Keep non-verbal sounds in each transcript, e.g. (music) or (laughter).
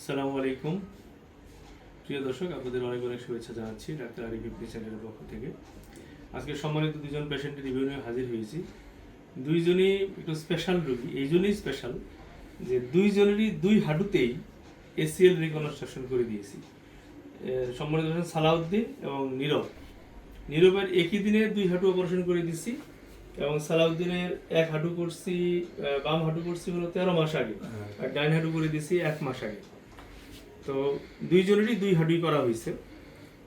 আসসালামু আলাইকুম। প্রিয় দর্শক, আপনাদের অনেক অনেক শুভেচ্ছা জানাচ্ছি ডাক্তার আরিফ ইবনি চ্যানেলের পক্ষ থেকে। আজকে সম্মানিত দুজন পেশেন্টের রিভিউ নিয়ে হাজির হয়েছি। দুইজনই একটু স্পেশাল রোগী, এই জন্যই স্পেশাল যে দুইজনেরই দুই হাঁটুতেই এসিএল রিকনস্ট্রাকশন করে দিয়েছি। সম্মানিত সালাউদ্দিন এবং নীরব। নীরবের একই দিনে দুই হাঁটু অপারেশন করে দিচ্ছি এবং সালাউদ্দিনের এক হাঁটু করছি বাম হাঁটু করছি হলো তেরো মাস আগে। আর ডাইন হাঁটু করে দিছি এক মাস আগে। তো দুইজনেরই দুই হাঁটুই করা হয়েছে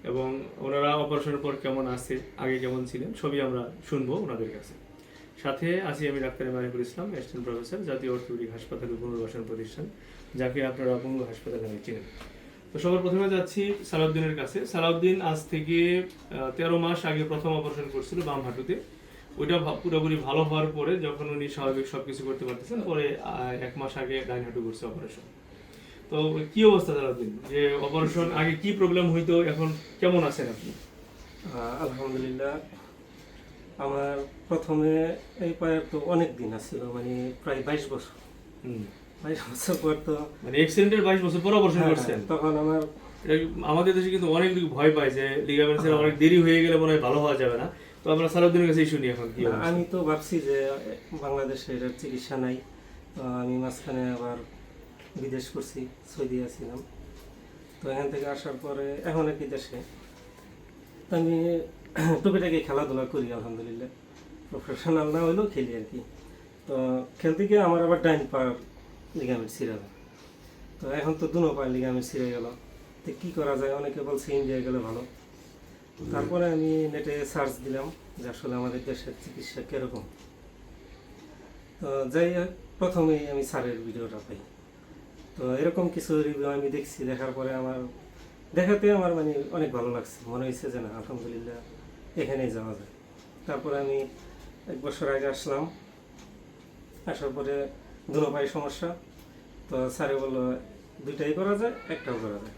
এবং ওনারা অপারেশনের পর কেমন আছে, আগে কেমন ছিলেন, সবই আমরা শুনব ওনাদের কাছে। সাথে আছি আমি doctor Manikul Islam, assistant professor, জাতীয় অর্থোপেডিক হাসপাতাল পুনর্বাসন প্রতিষ্ঠান, যাকে আপনারা অপঙ্গ হাসপাতাল নামে চেনেন। তো সবার প্রথমে যাচ্ছি সালাউদ্দিনের কাছে। সালাউদ্দিন আজ থেকে তেরো মাস আগে প্রথম অপারেশন করছিল বাম হাঁটুতে। ওইটা পুরোপুরি ভালো হওয়ার পরে যখন উনি স্বাভাবিক সবকিছু করতে পারতেছেন, পরে এক মাস আগে ডাইন হাঁটু করছে অপারেশন। তো কি অবস্থা সালাউদ্দিন যে অপারেশন আগে কি প্রবলেম হইতো এখন কেমন আছেন আপনি? আলহামদুলিল্লাহ। আমার প্রথমে এই পায়ের তো অনেক দিন আসছিল মানে প্রায় বাইশ বছর। বাইশ বছর পর তো মানে অ্যাক্সিডেন্টের বাইশ বছর পর অপারেশন হ্যাঁ, করছেন? তখন আমার আমাদের দেশে কিন্তু অনেক ভয় পায় যে লিগামেন্টসের অনেক দেরি হয়ে গেলে মনে হয় ভালো হওয়া যাবে না। তো আমরা সালাউদ্দিনের কাছেই শুনি এখন কি আমি তো ভাবছি যে বাংলাদেশে এটার চিকিৎসা নাই। আমি মাঝখানে আবার বিদেশ করছি, সৌদি আছিলাম। তো এখান থেকে আসার পরে এখন আর কি দেশে। আমি (clears throat) টুকিটাকি খেলাধুলা করি, আলহামদুলিল্লাহ। প্রফেশনাল না হলেও খেলি আর কি। তো খেলতে গিয়ে আমার আবার ডাইন পার লিগামেন্ট ছিঁড়ে গেল। তো এখন তো দুনো পায়ের লিগামেন্ট ছিঁড়ে গেল। তো কী করা যায়? অনেকে বলছে ইন্ডিয়া গেলে ভালো। তারপরে আমি নেটে সার্চ দিলাম যে আসলে আমাদের দেশের চিকিৎসা কীরকম। তো যাই হোক, প্রথমেই আমি স্যারের ভিডিওটা পাই। তো এরকম কিছু রিভিউ আমি দেখছি, দেখার পরে আমার, দেখাতে আমার মানে অনেক ভালো লাগছে। মনে হয়েছে যে না, আলহামদুলিল্লাহ এখানেই যাওয়া যায়। তারপরে আমি এক বছর আগে আসলাম। আসার পরে পায়ে সমস্যা। তো স্যারে বলল, দুইটাই করা যায়, একটাও করা যায়।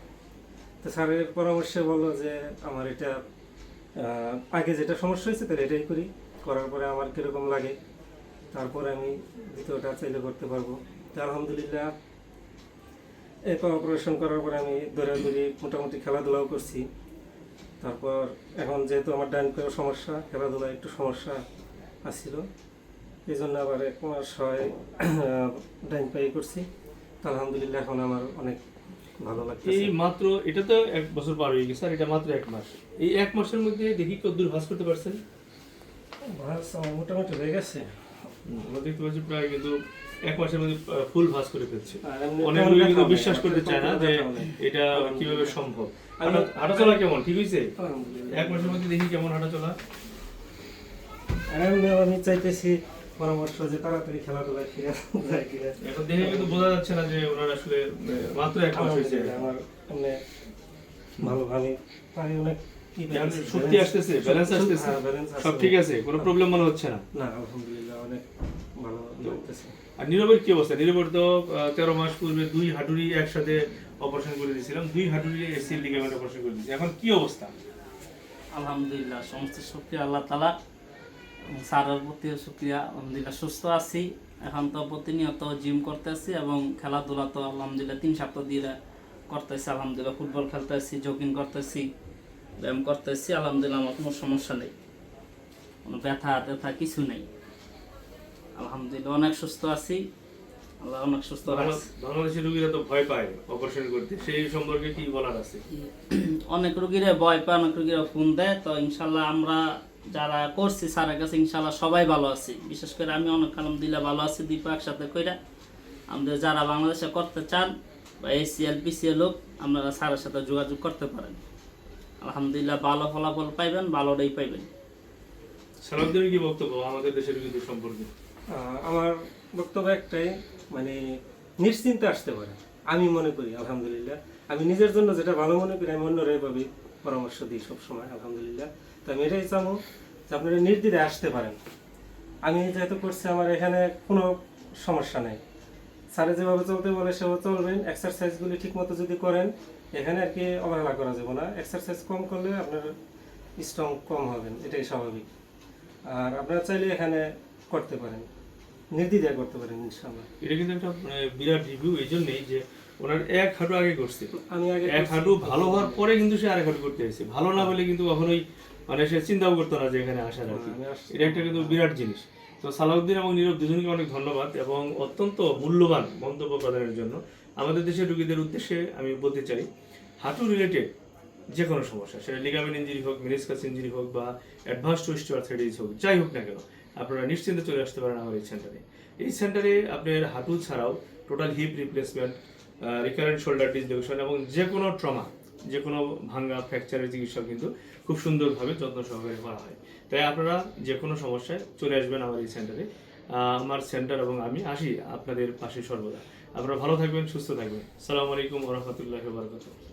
তো স্যারের পরামর্শে বলল যে, আমার এটা আগে যেটা সমস্যা হয়েছে তাহলে এটাই করি। করার পরে আমার কীরকম লাগে, তারপরে আমি দ্বিতীয়টা চাইলে করতে পারব। তো আলহামদুলিল্লাহ এরপর অপারেশন করার পরে আমি দৌড়াদৌড়ি মোটামুটি খেলাধুলাও করছি। তারপর এখন যেহেতু আমার ডাইন পায়ের সমস্যা খেলাধুলা একটু সমস্যা আসছিল এই জন্য আবার এক মাস হয় ডাইন পায়ে করছি। আলহামদুলিল্লাহ এখন আমার অনেক ভালো লাগছে এই মাত্র এটা তো এক বছর পার হয়ে গেছে আর এটা মাত্র এক মাস। এই এক মাসের মধ্যে দেখি কদ্দূর ভাস করতে পারছেন? ভাস আমার মোটামুটি হয়ে গেছে। আমরা দেখতে পাচ্ছি প্রায় কিন্তু এক মাসের মধ্যে ফুল ভাস করে ফেলছে। আর এমনি অনেক তেমন লোক কিন্তু বিশ্বাস করতে চায় না যে এটা কীভাবে সম্ভব। হাঁটা- হাঁটাচলা কেমন? ঠিক হয়েছে এক মাসের মধ্যে দেখি কেমন হাঁটাচলা আমি চাইতেছি পরামর্শ যে তাড়াতাড়ি খেলাধুলা ফিরে যায় কিনা। এখন দেখে কিন্তু বোঝা যাচ্ছে না যে ওনার আসলে মাত্র এক মাস হয়েছে আমার এমনি ভালো আমি পারি অনেক শক্তি আসতেছে ব্যালেন্স আসতেছে। হ্যাঁ, সব ঠিক আছে কোনো প্রবলেম মনে হচ্ছে না। না আলহামদুলিল্লাহ অনেক ভালো লাগতেছে। আর নীরবের কি অবস্থা? নীরবের তো তেরো মাস পূর্বে দুই হাঁটুরি একসাথে অপারেশন করে দিয়েছিলাম দুই হাঁটুরি এসিএল লিগামেন্ট অপারেশন করে দিয়েছি। এখন কি অবস্থা? আলহামদুলিল্লাহ সমস্ত শুক্রিয়া আল্লাহ তালা স্যারের প্রতি শুক্রিয়া আলহামদুলিল্লাহ সুস্থ আছি। এখন তো প্রতিনিয়ত জিম করতেছি এবং খেলাধুলা তো আলহামদুলিল্লাহ তিন সপ্তাহ দিয়ে করতেছি আলহামদুলিল্লাহ ফুটবল খেলতেছি জগিং করতেছি। ব্যায়াম করতেছি আলহামদুলিল্লাহ আমার কোনো সমস্যা নেই। কোনো ব্যথা ট্যাথা কিছু নেই। আলহামদুলিল্লাহ অনেক সুস্থ আছি। আল্লাহ অনেক সুস্থ বাংলাদেশের রোগীরা তো ভয় পায় অপারেশন করতে। সেই সম্পর্কে কি বলার আছে? অনেক রুগীরা ভয় পায় অনেক রুগীরা ফোন দেয়। তো ইনশাল্লাহ আমরা যারা করছি স্যারের কাছে ইনশাল্লাহ সবাই ভালো আছি। বিশেষ করে আমি অনেক আলহামদুলিল্লাহ ভালো আছি দীপা একসাথে কইরা। আমাদের যারা বাংলাদেশে করতে চান বা এসিএল পিসিএল লোক আপনারা স্যারের সাথে যোগাযোগ করতে পারেন। আলহামদুলিল্লাহ ভালো ফলাফল পাইবেন ভালোটাই পাইবেন। সালাউদ্দিনের কি বক্তব্য আমাদের দেশের রোগীদের সম্পর্কে? আমার বক্তব্য একটাই মানে নিশ্চিন্তে আসতে পারে। আমি মনে করি আলহামদুলিল্লাহ। আমি নিজের জন্য যেটা ভালো মনে করি আমি অন্যরা এভাবে পরামর্শ দিই সবসময় আলহামদুলিল্লাহ। তো আমি এটাই চাবো যে আপনারা নির্দ্বিধে আসতে পারেন। আমি যেহেতু করছি আমার এখানে কোনো সমস্যা নেই। স্যারে যেভাবে চলতে বলে সেভাবে চলবেন। এক্সারসাইজগুলি ঠিকমতো যদি করেন এখানে আর কি অবহেলা করা যাবে না। এক্সারসাইজ কম করলে আপনার স্ট্রং কম হবেন এটাই স্বাভাবিক। আর আপনারা চাইলে এখানে করতে পারেন। নির্দ্বিধায় করতে পারেন ইনশাআল্লাহ। এটা কিন্তু একটা মানে, বিরাট রিভিউ এই জন্যই যে ওনার এক হাঁটু আগে করছে। আমি আগে এক হাঁটু ভালো হওয়ার পরে কিন্তু সে আরেক হাঁটু করতে এসেছে ভালো না হলে কিন্তু কখনোই মানে সে চিন্তাও করতো না যে এখানে আসার আর কি। এটা একটা কিন্তু বিরাট জিনিস। তো সালাউদ্দিন এবং নীরব দুজনকে অনেক ধন্যবাদ এবং অত্যন্ত মূল্যবান মন্তব্য প্রদানের জন্য আমাদের দেশের রুগীদের উদ্দেশ্যে আমি বলতে চাই, হাঁটু রিলেটেড যে কোনো সমস্যা, সেটা লিগামেন্ট ইঞ্জুরি হোক মেনিসকাস ইঞ্জুরি হোক বা অ্যাডভান্স টুইস্ট আর্থাইটিস হোক, যাই হোক না কেন, আপনারা নিশ্চিন্তে চলে আসতে পারেন আমার এই সেন্টারে এই সেন্টারে আপনার হাঁটু ছাড়াও total hip replacement recurrent shoulder dislocation এবং যে কোনো ট্রমা যে কোনো ভাঙ্গা ফ্র্যাকচারের চিকিৎসা কিন্তু খুব সুন্দরভাবে যত্ন সহকারে করা হয়। তাই আপনারা যে কোনো সমস্যায় চলে আসবেন আমার এই সেন্টারে আমার সেন্টার এবং আমি আসি আপনাদের পাশে সর্বদা। আপনারা ভালো থাকবেন, সুস্থ থাকবেন। সালামু আলাইকুম রহমতুল্লাহ বারকাতুহ।